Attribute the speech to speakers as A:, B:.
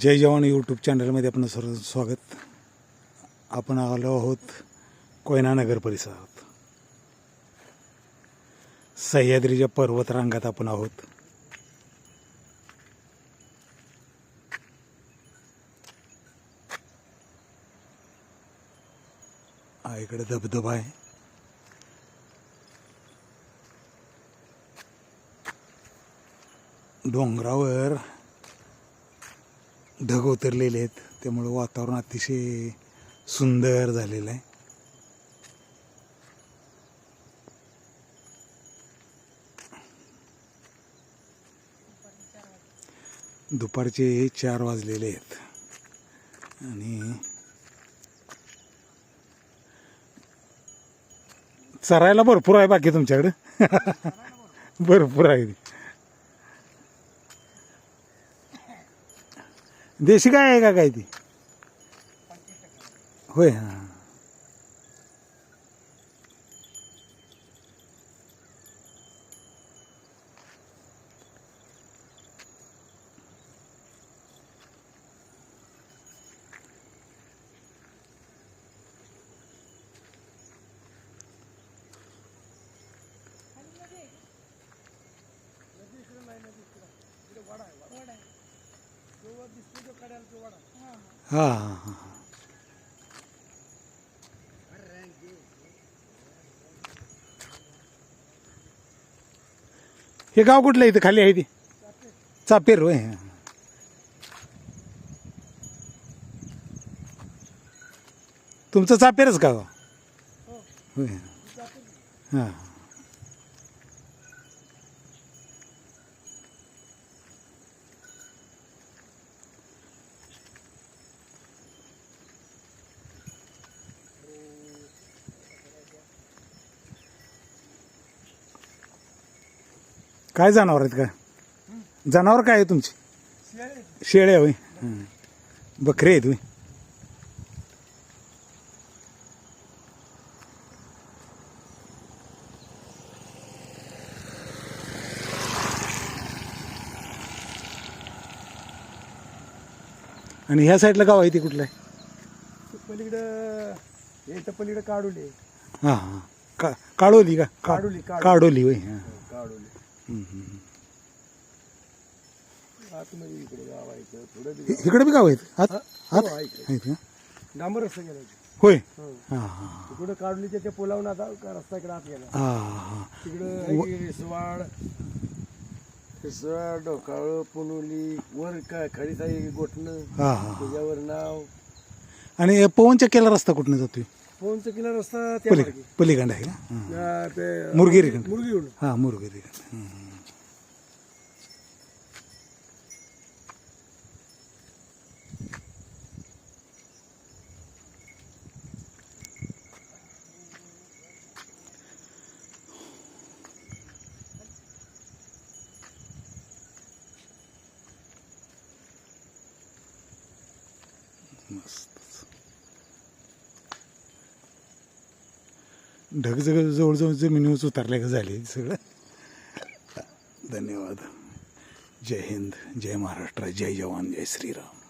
A: जय जवान यूट्यूब चॅनलमध्ये आपलं सर्व स्वागत. आपण आलो आहोत कोयना नगर परिसरात. सह्याद्रीच्या पर्वतरांगात आपण आहोत. हा इकडे धबधबा आहे. डोंगरावर ढग उतरलेले आहेत. त्यामुळं वातावरण अतिशय सुंदर झालेलं आहे. दुपारचे चार वाजलेले आहेत. आणि चरायला भरपूर आहे बाकी तुमच्याकडं. भरपूर आहे. देशी काय आहे का काय ती? होय हां. हां हां हां. हे गाव कुठलं इथं खाली आहे ते? चापेर होय. तुमचं चापेरच का गाव? होय. हां. काय जनावर आहेत का? जनावर काय आहे तुमची? शेळ्या होय. हं. बकरे आहेत होय. आणि ह्या साईडला गाव आहे ते कुठलं आहे?
B: पलीकडं पलीकडे काढुले
A: हां हां. का काळोली का?
B: काढोली, काढोली.
A: काढोली होय हां
B: काढुले
A: हं, हं, हं.
B: आतमध्ये इकडे गाव आहे इकडं थोडं बी गाव
A: इकडे बी गाव आहेत? आत? आत
B: हो, आहे इकडे.
A: आहेत का
B: डांबर रस्ता गेला.
A: होय?
B: हो.
A: हां हां
B: इकडं काढुलीच्या त्या पुलावून आता का रस्ता इकडे आत गेला.
A: हां हां
B: तिकडं रिसवाड रिसवाड डोकाळ पुनोली वर काय खडीसाई गोठणं
A: हां हां
B: त्याच्यावर नाव.
A: आणि पवन चक्क्याला रस्ता कुठनं जातोय?
B: फोनचा किल्ला रस्ता त्या
A: पली
B: मार्गे.
A: पलीकडं आहे का? हां
B: ते
A: मुरगिरीकडं.
B: मुरगीकडून
A: हां मुरगरी मस्त. ढग जवळजवळ जमिनीवर उतरल्या का झाले सगळं? धन्यवाद. जय हिंद जय महाराष्ट्र जय जवान जय श्रीराम.